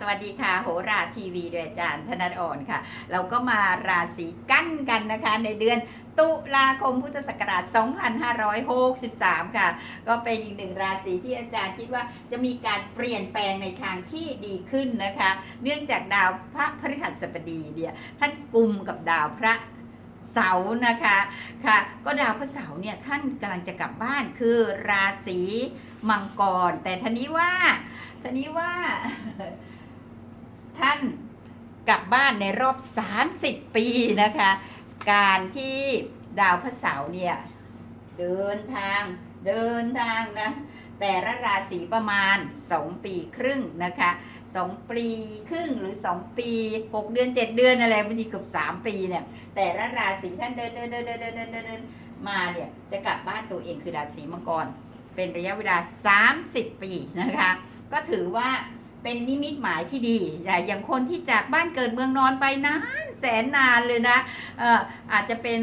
สวัสดีค่ะ โหราทีวีโดยอาจารย์ธนดอ่อนค่ะ เราก็มาราศีกั้นกันนะคะ ในเดือนตุลาคมพุทธศักราช 2563 ค่ะ ก็เป็นอีกหนึ่งราศีที่อาจารย์คิดว่าจะมีการเปลี่ยนแปลงในทางที่ดีขึ้นนะคะ เนื่องจากดาวพระพฤหัสบดีเนี่ยท่านกลุ่มกับดาวพระเสาร์นะคะค่ะ ก็ดาวพระเสาร์เนี่ยท่านกำลังจะกลับบ้านคือราศีมังกร แต่ทีนี้ว่าทีนี้ว่า ท่านกลับบ้านในรอบ 30 ปีนะคะ การที่ดาวพระเสาร์เนี่ย เดินทางเดินทางนะแต่ละราศีประมาณ 2 ปีครึ่งนะคะ2ปีครึ่งหรือ 2 ปี 6 เดือน 7 เดือนอะไรบางทีเกือบ3 ปีเนี่ยแต่ละราศีท่านเดินเดินเดินเดินเดินเดินมาเนี่ยจะกลับบ้านตัวเองคือราศีมังกรเป็นระยะเวลา 30 ปีนะคะ ก็ถือว่า เป็นนิมิตหมายที่ดี อย่างคนที่จากบ้านเกิดเมืองนอนไปนานแสนนานเลยนะอาจจะเป็น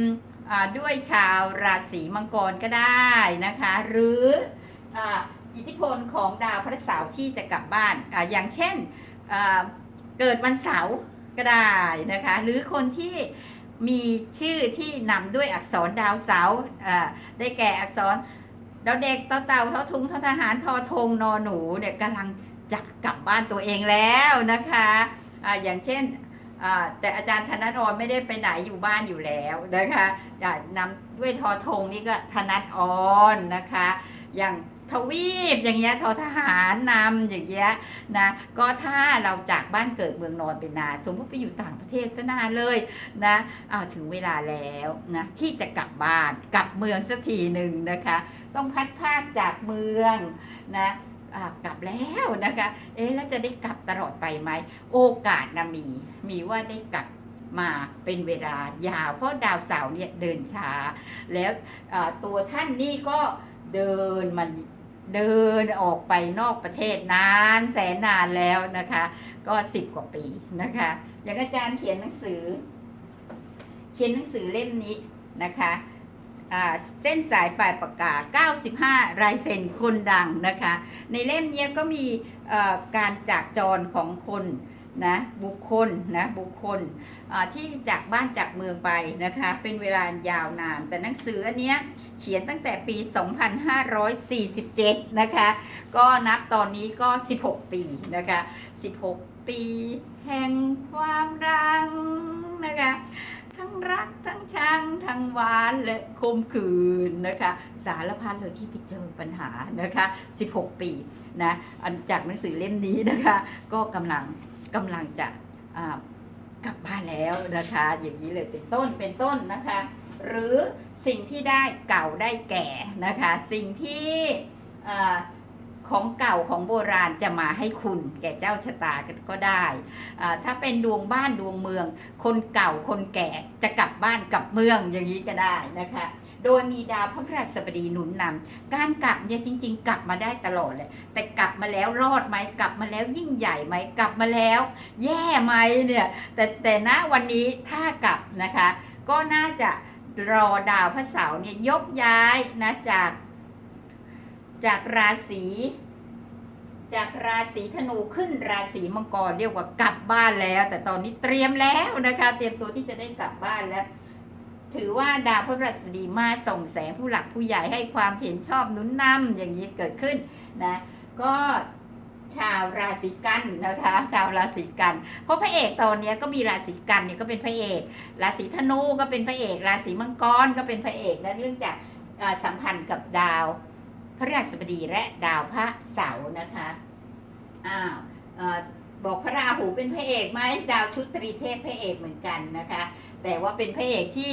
ด้วยชาวราศีมังกรก็ได้นะคะ หรืออิทธิพลของดาวพระเสาร์ที่จะกลับบ้านออย่างเช่นเกิดวันเสาร์ก็ได้นะคะ หรือคนที่มีชื่อที่นำด้วยอักษรดาวเสาร์ได้แก่อักษรดาวเด็กต่อเต่าทอทุงทอทหารทอทงนอหนูเนี่ยกำลัง จะกลับบ้านตัวเองแล้วนะคะอะอย่างเช่นอ่าแต่อาจารย์ธนดรไม่ได้ไปไหนอยู่บ้านอยู่แล้วนะคะอย่านำด้วยทอทงนี่ก็ธนัดออนนะคะ อย่างทวีปอย่างเงี้ยทอทหารนำอย่างเงี้ยนะก็ถ้าเราจากบ้านเกิดเมืองนอนไปนานสมมติไปอยู่ต่างประเทศซะนานเลยนะอ้าวถึงเวลาแล้วนะที่จะกลับบ้านกลับเมืองสักทีหนึ่งนะคะ ต้องพัดภาคจากเมืองนะ กลับแล้วนะคะ เอ๊ะแล้วจะได้กลับตลอดไปไหม โอกาสนะมี มีว่าได้กลับมาเป็นเวลายาว เพราะดาวเสาร์เนี่ยเดินช้า แล้วตัวท่านนี่ก็เดินมันเดินออกไปนอกประเทศนานแสนนานแล้วนะคะ ก็สิบกว่าปีนะคะ อย่างอาจารย์เขียนหนังสือ เขียนหนังสือเล่มนี้นะคะ เส้นสายปลายปากกา 95 รายเซ็นคนดังนะคะ ในเล่มนี้ก็มีการจากจรของคนนะบุคคลนะบุคคลที่จากบ้านจากเมืองไปนะคะ เป็นเวลายาวนาน แต่หนังสืออันเนี้ยเขียนตั้งแต่ปี 2547 นะคะ ก็นับตอนนี้ก็ 16 ปีนะคะ 16 ปีแห่งความรักนะคะ ทั้งรักทั้งชังทั้งหวานและคมคืนนะคะ สารพัดเลยที่ไปเจอปัญหานะคะ 16 ปีนะอันจากหนังสือเล่มนี้นะคะ ก็กำลังกำลังจะกลับบ้านแล้วนะคะ อย่างนี้เลยเป็นต้นเป็นต้นนะคะ หรือสิ่งที่ได้เก่าได้แก่นะคะ สิ่งที่ ของเก่าของโบราณจะมาให้คุณ แก่เจ้าชะตาก็ได้ถ้าเป็นดวงบ้านดวงเมือง คนเก่าคนแก่จะกลับบ้านกลับเมืองอย่างนี้ก็ได้นะคะโดยมีดาวพระพฤหัสบดีหนุนนำการกลับเนี่ยจริง ๆ กลับมาได้ตลอดเลยแต่กลับมาแล้วรอดไหมกลับมาแล้วยิ่งใหญ่ไหมกลับมาแล้ว แย่ไหมเนี่ยแต่แต่ณวันนี้ถ้ากลับนะคะ ก็น่าจะรอดาวพระเสาร์เนี่ยยกย้ายนะจาก จากราศีจากราศีธนูขึ้นราศีมังกรเรียกว่ากลับบ้านแล้ว แต่ตอนนี้เตรียมแล้วนะคะ เตรียมตัวที่จะได้กลับบ้านแล้ว ถือว่าดาวพระพฤหัสบดีมาส่งแสงผู้หลักผู้ใหญ่ให้ความเห็นชอบนุนนำอย่างนี้เกิดขึ้นนะก็ชาวราศีกันนะคะ ชาวราศีกันเพราะพระเอกตอนนี้ก็มีราศีกันเนี่ยก็เป็นพระเอก ราศีธนูก็เป็นพระเอก ราศีมังกรก็เป็นพระเอกและเรื่องจากสัมพันธ์กับดาว พระราชบดีและดาวพระเสาร์นะคะอ้าวบอกพระราหูเป็นพระเอกไหมดาวชุดตรีเทพพระเอกเหมือนกันนะคะ แต่ว่าเป็นพระเอกที่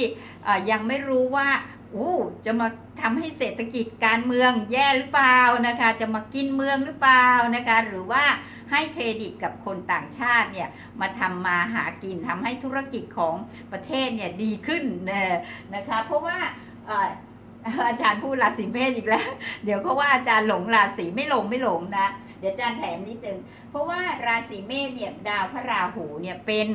ยังไม่รู้ว่าอู้จะมาทำให้เศรษฐกิจการเมืองแย่หรือเปล่านะคะ จะมากินเมืองหรือเปล่านะคะ หรือว่าให้เครดิตกับคนต่างชาติเนี่ยมาทำมาหากินทำให้ธุรกิจของประเทศเนี่ยดีขึ้นนะคะ เพราะว่า อาจารย์พูดราศีเมษอีกแล้ว เดี๋ยวเขาว่าอาจารย์หลงราศีไม่หลงไม่หลงนะ เดี๋ยวอาจารย์แถมนิดนึง เพราะว่าราศีเมษเนี่ยดาวพระราหูเนี่ยเป็น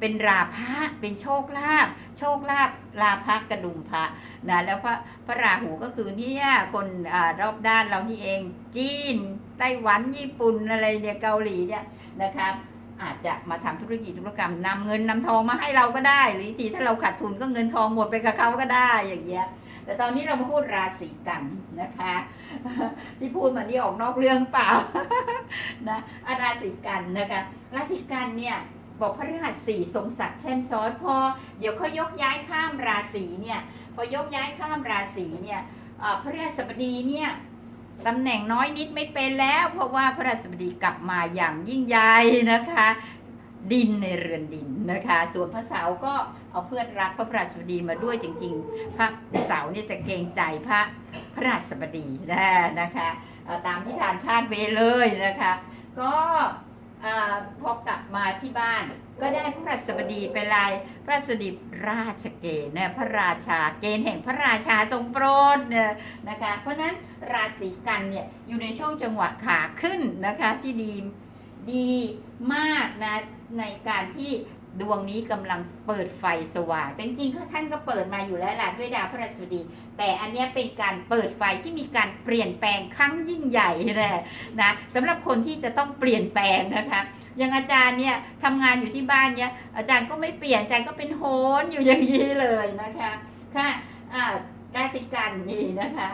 เป็นราพะเป็นโชคลาภโชคลาภราพะกระดุมพระนะแล้วพระพระราหูก็คือเนี่ยคนอรอบด้านเรานี่เอง จีนไต้หวันญี่ปุ่นอะไรเนี่ยเกาหลีเนี่ยนะครับอาจจะมาทำธุรกิจธุรกรรมนำเงินนำทองมาให้เราก็ได้ หรือทีถ้าเราขาดทุนก็เงินทองหมดไปกับเขาก็ได้อย่างเงี้ย แต่ตอนนี้เรามาพูดราศีกันนะคะ ที่พูดมานี่ออกนอกเรื่องเปล่านะอะราศีกันนะคะราศีกันเนี่ยบอกพฤหัสสี่สมศักดิ์แช่มช้อยพอเดี๋ยวเขายกย้ายข้ามราศีเนี่ยพอยกย้ายข้ามราศีเนี่ยเอ่อพฤหัสบดีเนี่ยตำแหน่งน้อยนิดไม่เป็นแล้ว เพราะว่าพระราชบดีกลับมาอย่างยิ่งใหญ่นะคะ ดินในเรือนดินนะคะ ส่วนพระเสาก็เอาเพื่อนรักพระพระราชบดีมาด้วยจริง ๆ พระเสาเนี่ยจะเกรงใจพระพระราชบดีนะนะคะตามที่ทานชาติเวเลยนะคะ ก็พอกลับมาที่บ้านก็ได้พระราชบดีเป็นลายพระราชบดีราชเกณฑ์นะพระราชาเกณฑ์แห่งพระราชาทรงโปรดเนี่ยนะคะ เพราะนั้นราศีกันเนี่ยอยู่ในช่วงจังหวะขาขึ้นนะคะที่ดี ดีมากนะในการที่ดวงนี้กำลังเปิดไฟสว่างแต่จริงๆท่านก็เปิดมาอยู่แล้วละด้วยดาวพระราชบดี แต่อันนี้เป็นการเปิดไฟที่มีการเปลี่ยนแปลงครั้งยิ่งใหญ่เลยนะสำหรับคนที่จะต้องเปลี่ยนแปลงนะคะอย่างอาจารย์เนี่ยทำงานอยู่ที่บ้านเนี่ยอาจารย์ก็ไม่เปลี่ยนอาจารย์ก็เป็นโหนอยู่อย่างนี้เลยนะคะค่ะราศีกันนี่นะคะ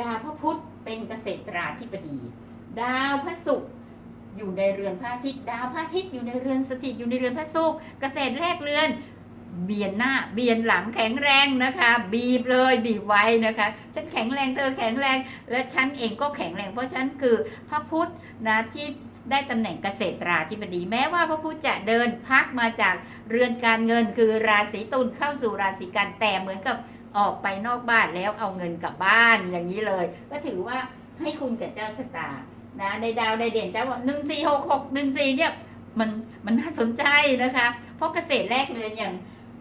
ดาวพระพุธเป็นเกษตราธิบดี ดาวพระศุกร์ อยู่ในเรือนพระอาทิตย์ดาวพระอาทิตย์อยู่ในเรือนสถิตอยู่ในเรือนพระศุกร์เกษตรแรกเรือน เบียนหน้าเบียนหลังแข็งแรงนะคะ บีบเลยบีบไว้นะคะฉันแข็งแรงเธอแข็งแรง และฉันเองก็แข็งแรงเพราะฉันคือพระพุทธนะที่ได้ตำแหน่งเกษตราธิบดีแม้ว่าพระพุทธจะเดินพักมาจากเรือนการเงินคือราศีตุลเข้าสู่ราศีกันแต่เหมือนกับออกไปนอกบ้านแล้วเอาเงินกลับบ้านอย่างนี้เลย ก็ถือว่าให้คุณกับเจ้าชะตา นะในดาวในเด่นเจ้าว่าหนึ่งสี่หกหกหนึ่งสี่เนี่ยมันมันน่าสนใจนะคะ เพราะเกษตรแรกเรือนอย่าง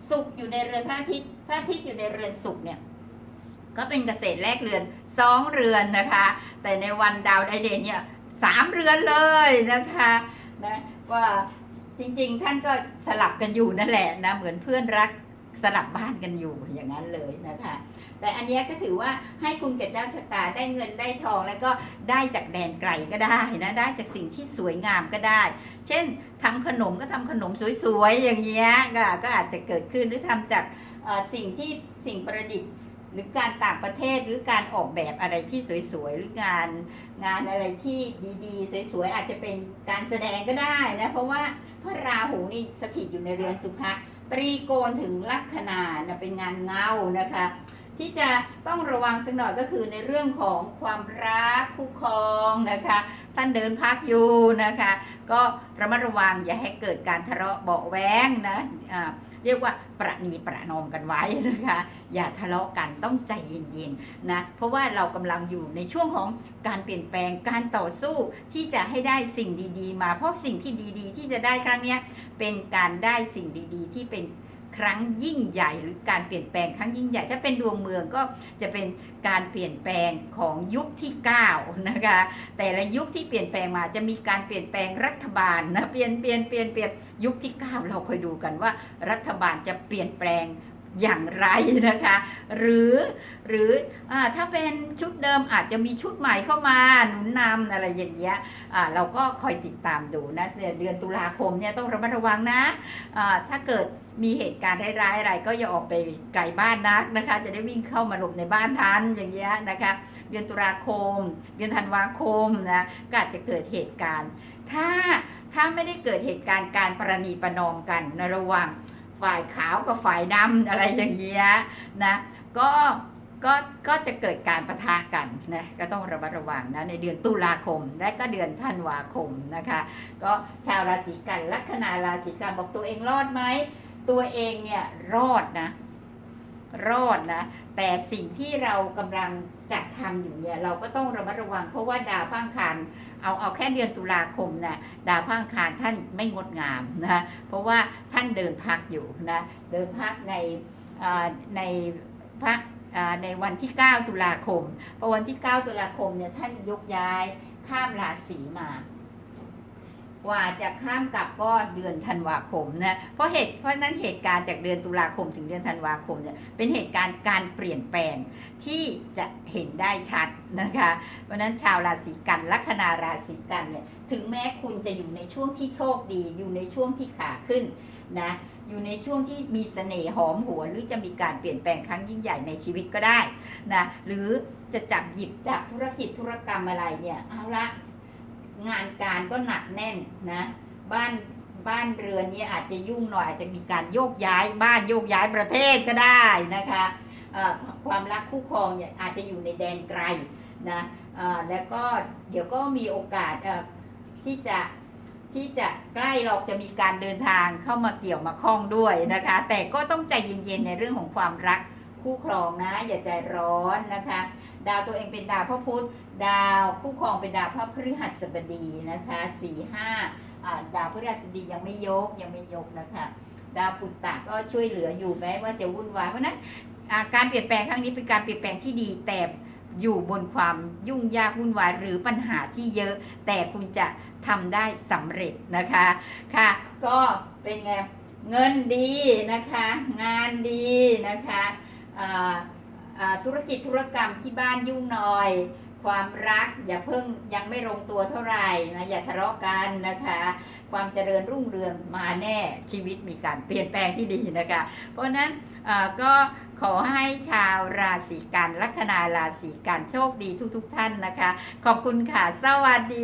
สุขอยู่ในเรือนพระอาทิตย์พระอาทิตย์อยู่ในเรือนสุขเนี่ยก็เป็นเกษตรแรกเรือนสองเรือนนะคะ แต่ในวันดาวไดเด่นเนี่ยสามเรือนเลยนะคะนะว่าจริงๆ ท่านก็สลับกันอยู่นั่นแหละนะเหมือนเพื่อนรักสลับบ้านกันอยู่อย่างนั้นเลยนะคะ แต่อันนี้ก็ถือว่าให้คุณกับเจ้าชะตาได้เงินได้ทอง แล้วก็ได้จากแดนไกลก็ได้นะได้จากสิ่งที่สวยงามก็ได้ เช่นทำขนมก็ทำขนมสวยๆอย่างเงี้ยก็ก็อาจจะเกิดขึ้นหรือทำจากสิ่งที่สิ่งประดิษฐ์หรือการต่างประเทศหรือการออกแบบอะไรที่สวยๆหรืองานงานอะไรที่ดีๆ สวยๆอาจจะเป็นการแสดงก็ได้นะเพราะว่าพระราหูนี่สถิตอยู่ในเรือนสุภะตรีโกณถึงลัคนานะเป็นงานเงานะคะ ที่จะต้องระวังสักหน่อยก็คือในเรื่องของความรักคู่ครองนะคะ ท่านเดินพักอยู่นะคะ ก็ระมัดระวังอย่าให้เกิดการทะเลาะเบาแวงนะอ่าเรียกว่าประนีประนอมกันไว้นะคะ อย่าทะเลาะกันต้องใจเย็นๆนะเพราะว่าเรากำลังอยู่ในช่วงของการเปลี่ยนแปลงการต่อสู้ที่จะให้ได้สิ่งดีๆ มาเพราะสิ่งที่ดีๆ ที่จะได้ครั้งนี้เป็นการได้สิ่งดีๆ ที่เป็น ครั้งยิ่งใหญ่หรือการเปลี่ยนแปลงครั้งยิ่งใหญ่ ถ้าเป็นดวงเมืองก็จะเป็นการเปลี่ยนแปลงของยุคที่9นะคะแต่ละยุคที่เปลี่ยนแปลงมาจะมีการเปลี่ยนแปลงรัฐบาลนะเปลี่ยนเปลี่ยนเปลี่ยนเปลี่ยนยุคที่ 9 เราคอยดูกันว่า รัฐบาลจะเปลี่ยนแปลง อย่างไรนะคะ หรือหรืออถ้าเป็นชุดเดิมอาจจะมีชุดใหม่เข้ามาหนุนนำอะไรอย่างเงี้ยเราก็คอยติดตามดูนะเดือนตุลาคมเนี่ยต้องระมัดระวังนะอ่าถ้าเกิดมีเหตุการณ์ร้ายๆอะไรก็อย่าออกไปไกลบ้านนักนะคะ จะได้วิ่งเข้ามาหลบในบ้านทันอย่างเงี้ยนะคะ เดือนตุลาคม เดือนธันวาคมนะก็อาจจะเกิดเหตุการณ์ ถ้าถ้าไม่ได้เกิดเหตุการณ์การประนีประนอมกันในระหว่าง ฝ่ายขาวกับฝ่ายดำอะไรอย่างเงี้ยนะก็ก็ก็จะเกิดการประทะกันนะก็ต้องระมัดระวังนะในเดือนตุลาคม และก็เดือนธันวาคมนะคะ ก็ชาวราศีกันลัคนาราศีกันบอกตัวเองรอดไหมตัวเองเนี่ยรอดนะ รอดนะ แต่สิ่งที่เรากำลัง จัดทำอยู่เนี่ยเราก็ต้องระมัดระวัง เพราะว่าดาวพังคารเอาเอาแค่เดือนตุลาคมนะดาวพังคารท่านไม่งดงามนะเพราะว่าท่านเดินพักอยู่นะเดินพักในในพระในวันที่ 9 ตุลาคมพอวันที่ 9 ตุลาคมเนี่ยท่านยกย้ายข้ามราศีมา กว่าจะข้ามกลับก็เดือนธันวาคมนะเพราะเหตุเพราะนั้นเหตุการณ์จากเดือนตุลาคมถึงเดือนธันวาคมเนี่ยเป็นเหตุการณ์การเปลี่ยนแปลงที่จะเห็นได้ชัดนะคะเพราะนั้นชาวราศีกันลัคนาราศีกันเนี่ยถึงแม้คุณจะอยู่ในช่วงที่โชคดี อยู่ในช่วงที่ขาขึ้นนะอยู่ในช่วงที่มีเสน่ห์หอมหัวหรือจะมีการเปลี่ยนแปลงครั้งยิ่งใหญ่ในชีวิตก็ได้นะหรือจะจับหยิบจับธุรกิจธุรกรรมอะไรเนี่ยเอาละ งานการก็หนักแน่นนะ บ้านบ้านเรือนนี่อาจจะยุ่งหน่อยอาจจะมีการโยกย้ายบ้านโยกย้ายประเทศก็ได้นะคะความรักคู่ครองเนี่ยอาจจะอยู่ในแดนไกลนะแล้วก็เดี๋ยวก็มีโอกาสที่จะที่จะใกล้เราจะมีการเดินทางเข้ามาเกี่ยวมาข้องด้วยนะคะ แต่ก็ต้องใจเย็นๆในเรื่องของความรักคู่ครองนะ อย่าใจร้อนนะคะ ดาวตัวเองเป็นดาวพระพุธ ดาวคู่ครองเป็นดาวพระพฤหัสบดีนะคะสี่ห้าดาวพฤหัสบดียังไม่ยกยังไม่ยกนะคะดาวปุตตะก็ช่วยเหลืออยู่แม้ว่าจะวุ่นวายเพราะฉะนั้นการเปลี่ยนแปลงครั้งนี้เป็นการเปลี่ยนแปลงที่ดีแต่อยู่บนความยุ่งยากวุ่นวายหรือปัญหาที่เยอะ แต่คุณจะทำได้สำเร็จนะคะค่ะ ก็เป็นไงเงินดีนะคะ งานดีนะคะธุรกิจธุรกรรมที่บ้านยุ่งหน่อย ความรักอย่าเพิ่งยังไม่ลงตัวเท่าไหร่นะอย่าทะเลาะกันนะคะ ความเจริญรุ่งเรืองมาแน่ชีวิตมีการเปลี่ยนแปลงที่ดีนะคะ เพราะนั้นก็ขอให้ชาวราศีกันลัคนาราศีกันโชคดีทุกๆทท่านนะคะ ขอบคุณค่ะ สวัสดี